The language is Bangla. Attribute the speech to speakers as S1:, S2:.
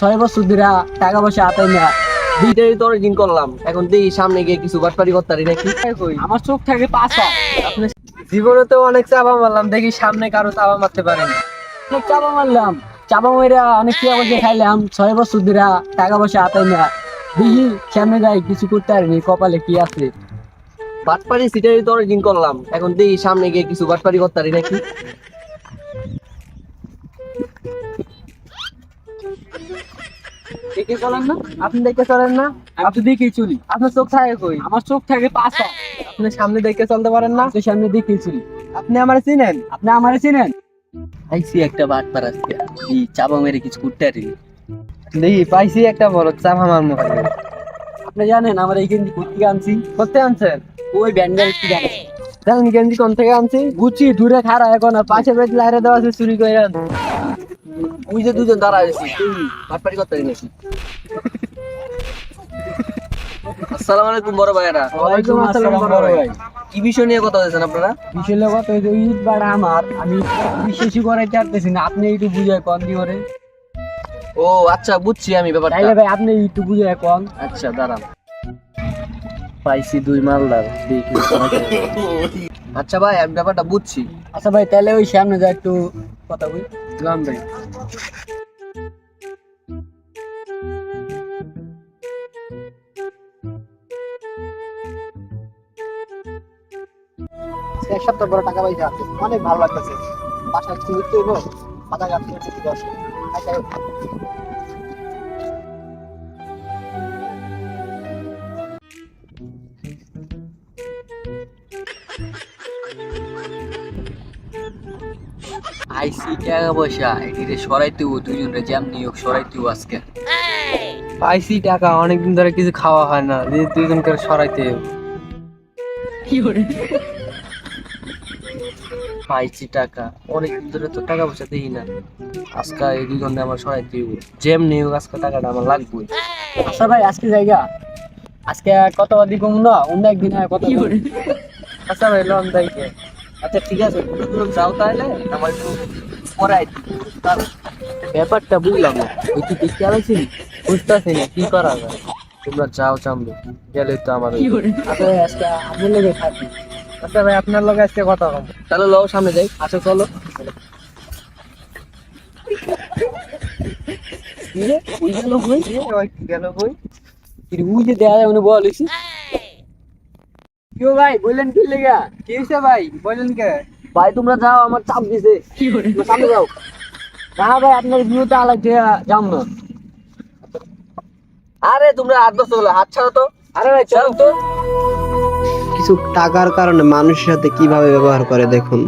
S1: ছয় বছর ধরে টাকা পয়সা হাতাই না
S2: দুইটাই তো অনেকদিন করলাম। এখন দেখি সামনে গিয়ে কিছু বাটপারি করতে পারি নাকি?
S1: আমার চোখ থাকে পাঁচা
S2: জীবনে তো অনেক চাপা মারলাম। দেখি সামনে কারও চাপা মারতে পারেন
S1: অনেক চাপা মারলাম। চাপা মেরে অনেক টাকা পয়সা খাইলাম। ছয় বছর ধরে টাকা পয়সা হাতাই না দেখি সামনে যাই, কিছু করতে পারিনি। কপালে কি আছে?
S2: বাটপারি সিটারি তো অনেকদিন করলাম। এখন দেখি সামনে গিয়ে কিছু বাটপারি করতে পারি নাকি?
S1: দেখে চলেন না?
S2: আপনি দেখে চলেন না?
S1: তো দেখেই চলি।
S2: আপনার চোখ থাকে কই?
S1: আমার চোখ থাকে
S2: আপনি সামনে দেখে চলতে পারেন না?
S1: তো সামনে দেখেই চলি।
S2: আপনি আমার চিনেন?
S1: আপনি আমার চিনেন?
S2: আইসি একটা আজকে। এই চাপা মেরে কিছু করতে দেখি পাইছি একটা বড় চাপা মারমু
S1: আপনি জানেন আমার এই গেঞ্জি কোথেকে আনছি?
S2: করতে আনছেন?
S1: ওই ব্যান্ডের কি জানেন।
S2: জানেন গেঞ্জি কোন থেকে আনছি?
S1: গুচি দূরে খাড়া এখন আর পাশে বেশ লাইরে দেওয়া আছে চুরি করে আন।
S2: ওই যে দুজন দাঁড়া আছি তুই করতে আসসালামু আলাইকুম বড় ভাইরা
S1: ওয়ালাইকুম আসসালাম বড় ভাই।
S2: কি বিষয় নিয়ে কথা বলছেন আপনারা?
S1: বিশের কথা হইছে ঈদ বাড়া আমার। আমি বিশেষই পারতেছি না আপনি একটু বুঝায় কন দি করে
S2: ও আচ্ছা বুঝছি আমি ব্যাপারটা।
S1: তাইলে ভাই আপনি একটু বুঝায় কন।
S2: আচ্ছা দাঁড়ান। পাইছি দুই মালদার দেখি আচ্ছা ভাই আমি ব্যাপারটা বুঝছি।
S1: আচ্ছা ভাই তাহলে ওই সামনে যা একটু কথা বলি।
S2: জান ভাই
S1: এক সপ্তাহ পরে টাকা পয়সা আছে। অনেক ভালো লাগতেছে। বাসায় কিছু ঘুরতে হইব? পাতা গাছ কিছু দশ আচ্ছা।
S2: আইসি টাকা পয়সা এটিরে সরাইতে হব দুজনরে জ্যাম নিয়োগ সরাইতে আজকে। পাইছি টাকা অনেকদিন ধরে কিছু খাওয়া হয় না যে দুজনকে সরাইতে পাইছি টাকা অনেকদিন ধরে তো টাকা পয়সা দেখি না। আজকে এই দুজনে আমার সরাইতে হব জ্যাম নিয়োগ আজকে টাকাটা আমার লাগবে।
S1: আচ্ছা ভাই আজকে জায়গা? আজকে কত দিক না? অন্য একদিন কত
S2: আচ্ছা ভাই লন তাইকে আচ্ছা ঠিক আছে তুমি যাও তাহলে আমার একটু পরে ব্যাপারটা বুঝলাম না। ওই তুই দেখতে আলাইছিলি বুঝতেছি না কি করা যায়? তোমরা যাও চামবে গেলে তো আমার
S1: আচ্ছা আজকে আপনার লেগে থাকি।
S2: আচ্ছা ভাই আপনার লোক আজকে কথা কম তাহলে লও সামনে যাই আচ্ছা চলো।
S1: গেল কই?
S2: গেল কই
S1: ওই যে দেখা যায় উনি বল কেউ ভাই বললেন কি লেগা?
S2: কি হইছে ভাই? বলেন কে?
S1: ভাই তোমরা যাও আমার চাপ দিছে। তোমরা সামনে যাও। না ভাই আপনার বিয়েতে আলাদা দিয়ে যাম না।
S2: আরে তোমরা হাত দশ হলো হাত ছাড়ো তো।
S1: আরে ভাই চল
S2: তো।
S3: কিছু টাকার কারণে মানুষের সাথে কীভাবে ব্যবহার করে দেখুন।